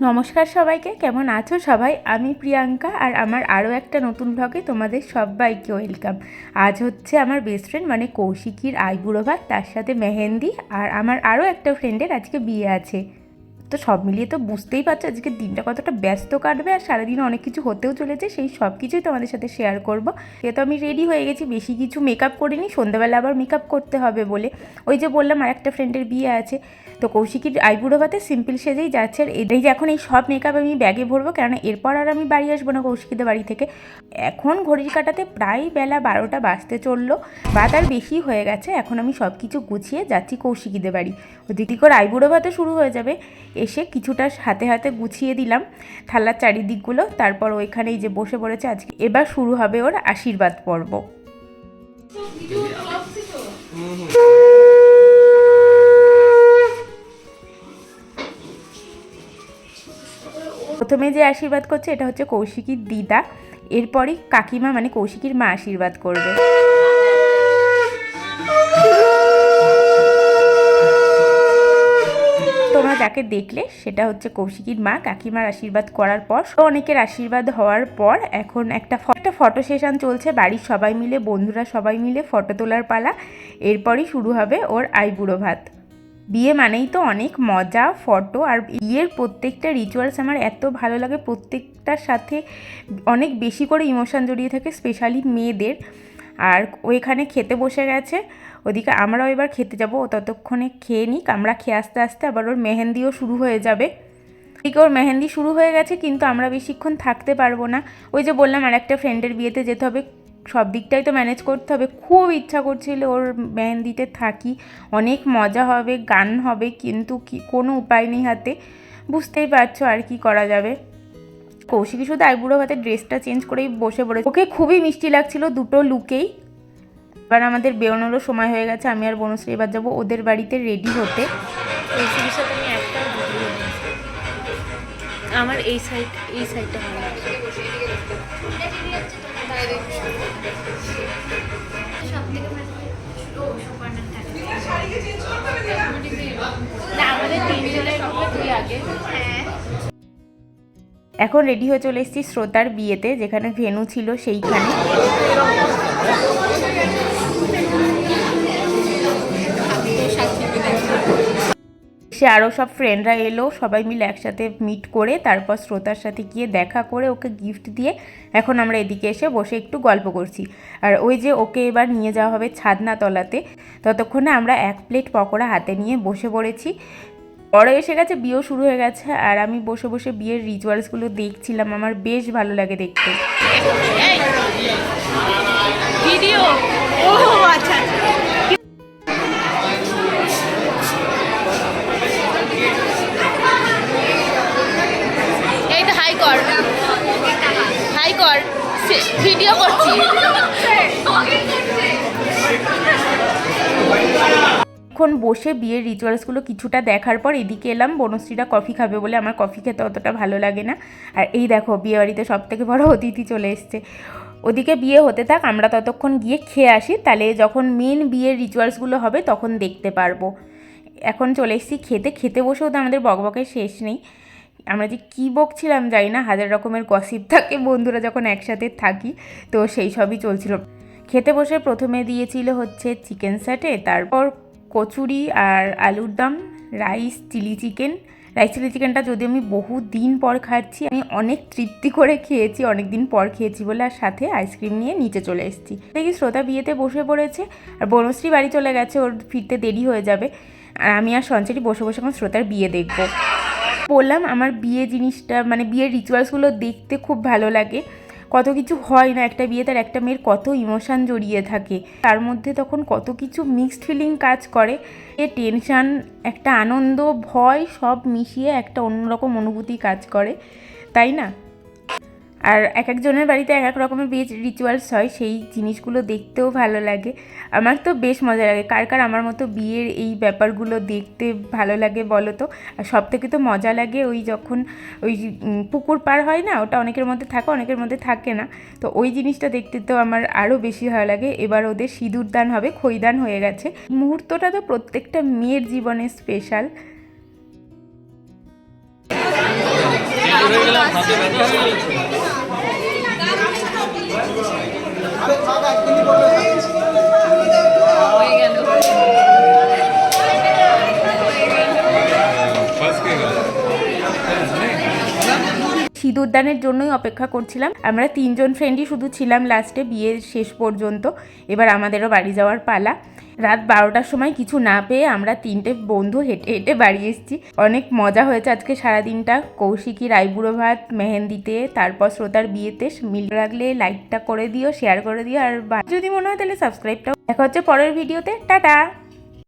নমস্কার সবাইকে, কেমন আছো সবাই? আমি প্রিয়াঙ্কা আর আমার আরও একটা নতুন ভ্লগে তোমাদের সবাইকে ওয়েলকাম আজ হচ্ছে আমার বেস্ট ফ্রেন্ড মানে কৌশিকীর আইবুড়ো ভাত তার সাথে মেহেন্দি আর আমার আরও একটা ফ্রেন্ডের আজকে বিয়ে আছে। তো সব মিলিয়ে তো বুঝতেই পারছ আজকে দিনটা কতটা ব্যস্ত কাটবে আর সারাদিন অনেক কিছু হতেও চলেছে, সেই সব কিছুই তোমাদের সাথে শেয়ার করব। যেহেতু আমি রেডি হয়ে গেছি, বেশি কিছু মেকআপ করিনি, সন্ধ্যাবেলা আবার মেকআপ করতে হবে বলে। ওই যে বললাম আর একটা ফ্রেন্ডের বিয়ে আছে, তো কৌশিকীর আইবুড়ো ভাতে সিম্পল সেজেই যাচ্ছে আর এই যে এখন এই সব মেকআপ আমি ব্যাগে ভরবো, কেননা এরপর আর আমি বাড়ি আসব না কৌশিকীদের বাড়ি থেকে। এখন ঘড়ির কাটাতে প্রায় বেলা বারোটা বাজতে চলল বা তার বেশি হয়ে গেছে, এখন আমি সব কিছু গুছিয়ে যাচ্ছি কৌশিকীদের বাড়ি। ওদিকে করে আইবুড়ো ভাতে শুরু হয়ে যাবে এসে কিছুটা হাতে হাতে গুছিয়ে দিলাম থালার চারিদিকগুলো। তারপর ওইখানেই যে বসে পড়েছে আজকে। এবার শুরু হবে ওর আশীর্বাদ পর্ব। প্রথমে যে আশীর্বাদ করছে, এটা হচ্ছে কৌশিকীর দিদা। এরপরই কাকিমা মানে কৌশিকীর মা আশীর্বাদ করবে। যাকে দেখলে সেটা হচ্ছে কৌশিকীর মা। কাকিমার আশীর্বাদ করার পর অনেকের আশীর্বাদ হওয়ার পর এখন একটা একটা ফটো সেশন চলছে। বাড়ির সবাই মিলে, বন্ধুরা সবাই মিলে ফটো তোলার পালা। এরপরই শুরু হবে ওর আইবুড়ো ভাত। বিয়ে মানেই তো অনেক মজা, ফটো আর বিয়ের প্রত্যেকটা রিচুয়ালস আমার এত ভালো লাগে। প্রত্যেকটার সাথে অনেক বেশি করে ইমোশান জড়িয়ে থাকে স্পেশালি মেয়েদের। আর ওইখানে খেতে বসে গেছে। ওদিকে আমরাও এবার খেতে যাব। ও ততক্ষণে খেয়ে নিক। আমরা খেয়ে আস্তে আস্তে আবার ওর মেহেন্দিও শুরু হয়ে যাবে। ঠিক ওর মেহেন্দি শুরু হয়ে গেছে, কিন্তু আমরা বেশিক্ষণ থাকতে পারব না। ওই যে বললাম আর একটা ফ্রেন্ডের বিয়েতে যেতে হবে। সব দিকটাই তো ম্যানেজ করতে হবে। খুব ইচ্ছা করছিল ওর মেহেন্দিতে থাকি। অনেক মজা হবে, গান হবে, কিন্তু কি কোনো উপায় নেই হাতে। বুঝতেই পারছ আর কি করা যাবে। কৌশিকী শুধু আইবুড়ো ভাতে ড্রেসটা চেঞ্জ করেই বসে পড়ে ওকে খুবই মিষ্টি লাগছিল দুটো লুকেই। এবার আমাদের বেরোনোরও সময় হয়ে গেছে আমি আর বনশ্রী এবার যাব ওদের বাড়িতে রেডি হতে। কৌশিকের সাথে আমি একটা আমার এই সাইড এই সাইডটা ভালো লাগে। আমাদের তিনজনের তুই আগে। এখন রেডি হয়ে চলে এসেছি শ্রোতার বিয়েতে, যেখানে ভেনু ছিল সেইখানে। সে আরও সব ফ্রেন্ডরা এলো, সবাই মিলে একসাথে মিট করে, তারপর শ্রোতার সাথে গিয়ে দেখা করে ওকে গিফট দিয়ে এখন আমরা এদিকে এসে বসে একটু গল্প করছি। আর ওই যে ওকে এবার নিয়ে যাওয়া হবে ছাদনা তলাতে ততক্ষণে আমরা এক প্লেট পকোড়া হাতে নিয়ে বসে পড়েছি। বড় এসে গেছে বিয়েও শুরু হয়ে গেছে আর আমি বসে বসে বিয়ের রিচুয়ালসগুলো দেখছিলাম আমার বেশ ভালো লাগে দেখতে। ভিডিও? ও আচ্ছা। এই তো হাই কর। হাই কর। ভিডিও করছি। এখন বসে বিয়ের রিচুয়ালসগুলো কিছুটা দেখার পর এদিকে এলাম। বনশ্রীরা কফি খাবে বলে আমার কফি খেতে অতটা ভালো লাগে না। আর এই দেখো বিয়ে বাড়িতে সব থেকে বড় অতিথি চলে এসছে। ওদিকে বিয়ে হতে থাক, আমরা ততক্ষণ গিয়ে খেয়ে আসি। তাহলে যখন মেন বিয়ের রিচুয়ালসগুলো হবে, তখন দেখতে পারব। এখন চলে এসেছি খেতে। খেতে বসেও তো আমাদের বকবকের শেষ নেই। আমরা যে কী বকছিলাম জানি না, হাজার রকমের গসিপ থাকে বন্ধুরা যখন একসাথে থাকি, তো সেই সবই চলছিল। খেতে বসে প্রথমে দিয়েছিল হচ্ছে চিকেন স্যাটে তারপর কচুরি আর আলুর দম, rice, chilli chicken. Rice, chilli চিকেনটা যদি আমি বহু দিন পর খাচ্ছি, আমি অনেক তৃপ্তি করে খেয়েছি, অনেক দিন পর খেয়েছি বলে, আর সাথে আইসক্রিম নিয়ে নিচে চলে এসেছি। দেখি শ্রোতা বিয়েতে বসে পড়েছে, আর বনশ্রী বাড়ি চলে গেছে, ওর ফিরতে দেরি হয়ে যাবে। আর আমি আর সঞ্চারি বসে বসে এখন শ্রোতার বিয়ে দেখব। বললাম, আমার বিয়ে জিনিসটা মানে বিয়ের রিচুয়ালসগুলো দেখতে খুব ভালো লাগে। কত কিছু হয় না, একটা বিয়ে তার একটা মেয়ের কত ইমোশান জড়িয়ে থাকে। তার মধ্যে তখন কত কিছু মিক্সড ফিলিং কাজ করে। এ টেনশান একটা আনন্দ, ভয় সব মিশিয়ে একটা অন্যরকম অনুভূতি কাজ করে। তাই না? আর এক একজনের বাড়িতে এক এক রকমের বিয়ে রিচুয়ালস হয়, সেই জিনিসগুলো দেখতেও ভালো লাগে। আমার তো বেশ মজা লাগে। কার কার আমার মতো বিয়ের এই ব্যাপারগুলো দেখতে ভালো লাগে বলো তো? আর সব থেকে তো মজা লাগে ওই যখন ওই পুকুর পার হয় না, ওটা অনেকের মধ্যে থাকে, অনেকের মধ্যে থাকে না। তো ওই জিনিসটা দেখতে তো আমার আরও বেশি ভালো লাগে। এবার ওদের সিঁদুর দান হবে খৈদান হয়ে গেছে। মুহূর্তটা তো প্রত্যেকটা মেয়ের জীবনে স্পেশাল পড়ে গেলাম হাতে ব্যথা হয়ে গেছে হয়ে গেল ফসকে গেল সিঁদুরদানের জন্যই অপেক্ষা করছিলাম। আমরা তিনজন ফ্রেন্ডই শুধু ছিলাম লাস্টে বিয়ের শেষ পর্যন্ত। এবার আমাদেরও বাড়ি যাওয়ার পালা। রাত বারোটার সময় কিছু না পেয়ে আমরা তিনটে বন্ধু হেঁটে হেঁটে বাড়ি এসেছি। অনেক মজা হয়েছে আজকে সারাদিনটা। কৌশিকী, রায়বুড়ো ভাত, মেহেন্দিতে, তারপর শ্রোতার বিয়েতে। মিল রাখলে লাইকটা করে দিও শেয়ার করে দিও, আর যদি মনে হয় তাহলে সাবস্ক্রাইবটাও দেখা হচ্ছে পরের ভিডিওতে টাটা!